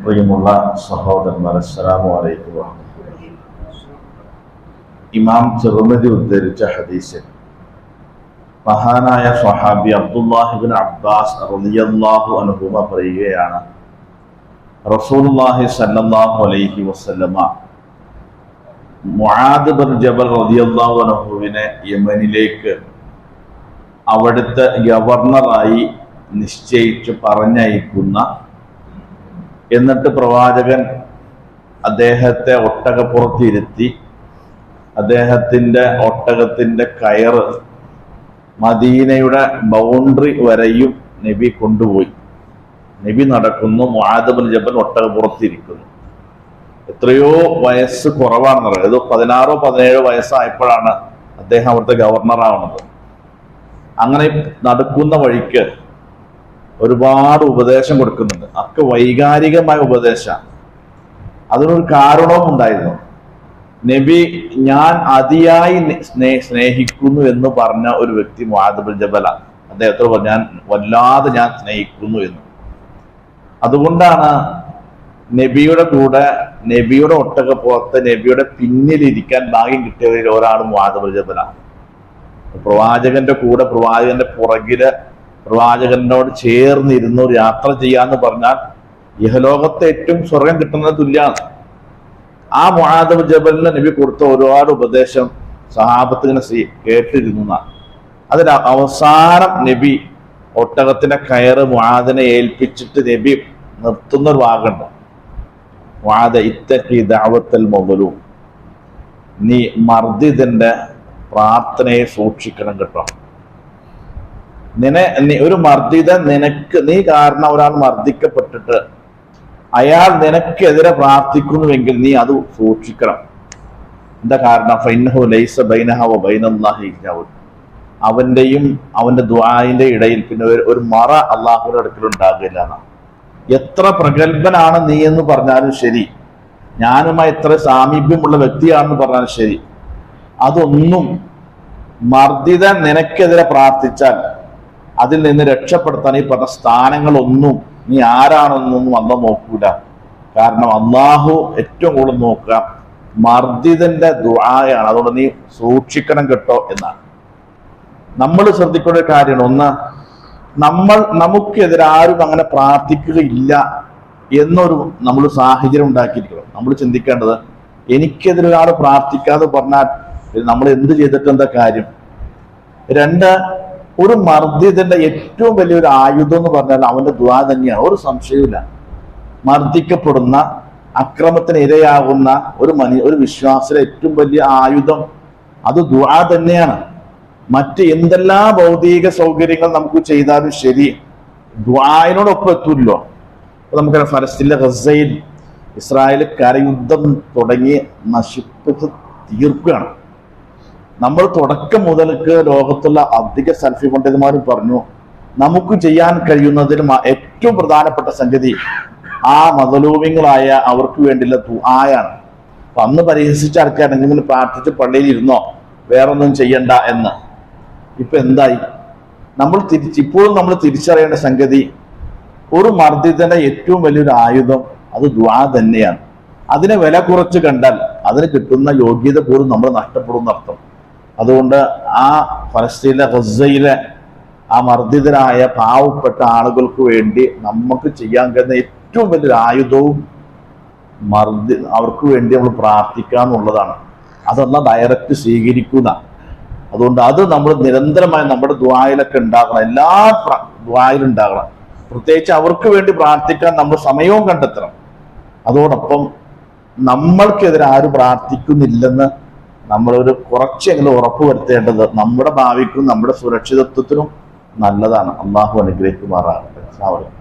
പ്രിയമുള്ള സഹോദരന്മാർ അസ്സലാമു അലൈക്കും ഇമാം ചെറുമതി ഉദ്ധരിച്ച ഹദീസിൽ മഹാനായ സ്വഹാബി അബ്ദുല്ലാഹിബിൻ അബ്ബാസ് റളിയല്ലാഹു അനുഭവ പറയുകയാണ് റസൂലുള്ളാഹി സല്ലല്ലാഹു അലൈഹി വസല്ലമ മുആദ് ബിൻ ജബൽ റളിയല്ലാഹു അൻഹുവിനെ യമനിലേക്ക് അവിടുത്തെ ഗവർണറായി നിശ്ചയിച്ച് പറഞ്ഞയക്കുന്ന എന്നിട്ട് പ്രവാചകൻ അദ്ദേഹത്തെ ഒട്ടകപ്പുറത്തിരുത്തി അദ്ദേഹത്തിന്റെ ഒട്ടകത്തിന്റെ കയറ് മദീനയുടെ ബൗണ്ടറി വരെയും നബി കൊണ്ടുപോയി. നബി നടക്കുന്നു മുആദബുൽ ജബൽ ഒട്ടകപ്പുറത്തിരിക്കുന്നു. എത്രയോ വയസ്സ് കുറവാണെന്ന് പറയുന്നത് പതിനാറോ പതിനേഴോ വയസ്സായപ്പോഴാണ് അദ്ദേഹം അവിടുത്തെ ഗവർണറാവുന്നത് അങ്ങനെ നടക്കുന്ന വഴിക്ക് ഒരുപാട് ഉപദേശം കൊടുക്കുന്നുണ്ട്. അതൊക്കെ വൈകാരികമായ ഉപദേശമാണ്. അതിനൊരു കാരണവും ഉണ്ടായിരുന്നു. നബി ഞാൻ അതിയായി സ്നേ സ്നേഹിക്കുന്നു എന്ന് പറഞ്ഞ ഒരു വ്യക്തി മുഹാദബുൽ ജബല അദ്ദേഹത്തോട് ഞാൻ വല്ലാതെ ഞാൻ സ്നേഹിക്കുന്നു എന്ന്. അതുകൊണ്ടാണ് നബിയുടെ കൂടെ നബിയുടെ ഒട്ടകപ്പുറത്ത് നബിയുടെ പിന്നിലിരിക്കാൻ ഭാഗ്യം കിട്ടിയവരിൽ ഒരാൾ മുഹാദബുൽ ജബല പ്രവാചകന്റെ കൂടെ പ്രവാചകന്റെ പുറകിൽ പ്രവാചകനോട് ചേർന്നിരുന്നു യാത്ര ചെയ്യാന്ന് പറഞ്ഞാൽ ഇഹലോകത്തെ ഏറ്റവും സ്വർഗം കിട്ടുന്നത് തുല്യാണ്. ആ മുഹാദബ് ജബലിന് നബി കൊടുത്ത ഒരുപാട് ഉപദേശം സഹാബത്തിനെ കേട്ടിരുന്നു എന്നാണ്. അതിന് അവസാനം നബി ഒട്ടകത്തിന്റെ കയറ് മുഹാദിനെ ഏൽപ്പിച്ചിട്ട് നബി നിർത്തുന്ന ഒരു ഭാഗമുണ്ട് മുഹാദ ഇത്തക്കി ദാവത്തൽ മുതലും നീ മർദ്ദിതന്റെ പ്രാർത്ഥനയെ സൂക്ഷിക്കണം കേട്ടോ. നിന നീ ഒരു മർദ്ദിത നിനക്ക് നീ കാരണം ഒരാൾ മർദ്ദിക്കപ്പെട്ടിട്ട് അയാൾ നിനക്കെതിരെ പ്രാർത്ഥിക്കുന്നുവെങ്കിൽ നീ അത് സൂക്ഷിക്കണം. എന്താ കാരണം? ഫൈനഹു ലൈസ ബൈനഹവ ബൈനല്ലാഹി ഹിജാബുൻ. അവന്റെയും അവന്റെ ദ്വായിന്റെ ഇടയിൽ പിന്നെ ഒരു- ഒരു മറ അള്ളാഹുവിന്റെ അടുക്കൽ ഉണ്ടാകില്ല എന്നാണ് എത്ര പ്രഗത്ഭനാണ് നീ എന്ന് പറഞ്ഞാലും ശരി. ഞാനുമായി എത്ര സാമീപ്യമുള്ള വ്യക്തിയാണെന്ന് പറഞ്ഞാലും ശരി. അതൊന്നും മർദ്ദിത നിനക്കെതിരെ പ്രാർത്ഥിച്ചാൽ അതിൽ നിന്ന് രക്ഷപ്പെടുത്താൻ ഈ പറഞ്ഞ സ്ഥാനങ്ങളൊന്നും നീ ആരാണെന്നൊന്നും അല്ല നോക്കൂല. കാരണം അള്ളാഹു ഏറ്റവും കൂടുതൽ നോക്കുക മർദ്ദിതന്റെ ദുആയാണ്. അതുകൊണ്ട് നീ സൂക്ഷിക്കണം കേട്ടോ എന്നാണ്. നമ്മൾ ശ്രദ്ധിക്കേണ്ട ഒരു കാര്യമാണ്. ഒന്ന് നമ്മൾ നമുക്കെതിരെ ആരും അങ്ങനെ പ്രാർത്ഥിക്കുകയില്ല എന്നൊരു നമ്മൾ സാഹചര്യം ഉണ്ടാക്കിയിരിക്കണം. നമ്മൾ ചിന്തിക്കേണ്ടത് എനിക്കെതിരെ ഒരാൾ പ്രാർത്ഥിക്കാതെ പറഞ്ഞാൽ നമ്മൾ എന്ത് ചെയ്തിട്ട് എന്താ കാര്യം? രണ്ട് ഒരു മർദ്ദിതന്റെ ഏറ്റവും വലിയൊരു ആയുധം എന്ന് പറഞ്ഞാൽ അവന്റെ ദ്വാ തന്നെയാണ്. ഒരു സംശയവുമില്ല. മർദ്ദിക്കപ്പെടുന്ന അക്രമത്തിന് ഇരയാകുന്ന ഒരു മനി ഒരു വിശ്വാസിയുടെ ഏറ്റവും വലിയ ആയുധം അത് ദ്വാ തന്നെയാണ്. മറ്റ് എന്തെല്ലാം ഭൗതിക സൗകര്യങ്ങൾ നമുക്ക് ചെയ്താലും ശരി ദ്വായനോടൊപ്പം എത്തൂല്ലോ. അപ്പൊ നമുക്ക് ഫലസ്തീനിലെ ഗസയിൽ ഇസ്രായേൽ കരയുദ്ധം തുടങ്ങി നശിപ്പിച്ച് തീർക്കുകയാണ്. നമ്മൾ തുടക്കം മുതൽക്ക് ലോകത്തുള്ള അധിക സെൽഫി പണ്ഡിതന്മാരും പറഞ്ഞു. നമുക്ക് ചെയ്യാൻ കഴിയുന്നതിൽ ഏറ്റവും പ്രധാനപ്പെട്ട സംഗതി ആ മതലൂമിങ്ങളായ അവർക്ക് വേണ്ടിയുള്ള ദുആയാണ്. അപ്പൊ അന്ന് പരിഹസിച്ച ആൾക്കാർ എന്തെങ്കിലും പ്രാർത്ഥിച്ച് പള്ളിയിൽ ഇരുന്നോ? വേറൊന്നും ചെയ്യണ്ട എന്ന്. ഇപ്പൊ എന്തായി? നമ്മൾ തിരിച്ച് ഇപ്പോഴും നമ്മൾ തിരിച്ചറിയേണ്ട സംഗതി ഒരു മർദ്ദിതന്റെ ഏറ്റവും വലിയൊരു ആയുധം അത് ദ്വാ തന്നെയാണ്. അതിനെ വില കുറച്ച് കണ്ടാൽ അതിന് കിട്ടുന്ന യോഗ്യത പോലും നമ്മൾ നഷ്ടപ്പെടുന്ന അർത്ഥം അതുകൊണ്ട് ആ ഫലസ്തീനിലെ ഗസയിലെ ആ മർദ്ദിതരായ പാവപ്പെട്ട ആളുകൾക്ക് വേണ്ടി നമുക്ക് ചെയ്യാൻ കഴിയുന്ന ഏറ്റവും വലിയൊരു ആയുധവും മർദ്ദി അവർക്ക് വേണ്ടി നമ്മൾ പ്രാർത്ഥിക്കുക എന്നുള്ളതാണ്. അതൊന്ന് ഡയറക്റ്റ് സ്വീകരിക്കുന്ന അതുകൊണ്ട് അത് നമ്മൾ നിരന്തരമായി നമ്മുടെ ദ്വായിലൊക്കെ ഉണ്ടാകണം. എല്ലാ ദ്വായിലും ഉണ്ടാകണം. പ്രത്യേകിച്ച് അവർക്ക് വേണ്ടി പ്രാർത്ഥിക്കാൻ നമ്മൾ സമയവും കണ്ടെത്തണം. അതോടൊപ്പം നമ്മൾക്കെതിരെ ആരും പ്രാർത്ഥിക്കുന്നില്ലെന്ന് നമ്മളൊരു കുറച്ചെങ്കിലും ഉറപ്പ് വരുത്തേണ്ടത് നമ്മുടെ ഭാവിക്കും നമ്മുടെ സുരക്ഷിതത്വത്തിനും നല്ലതാണ്. അള്ളാഹു അനുഗ്രഹിക്കുമാറാകട്ടെ. എല്ലാവരും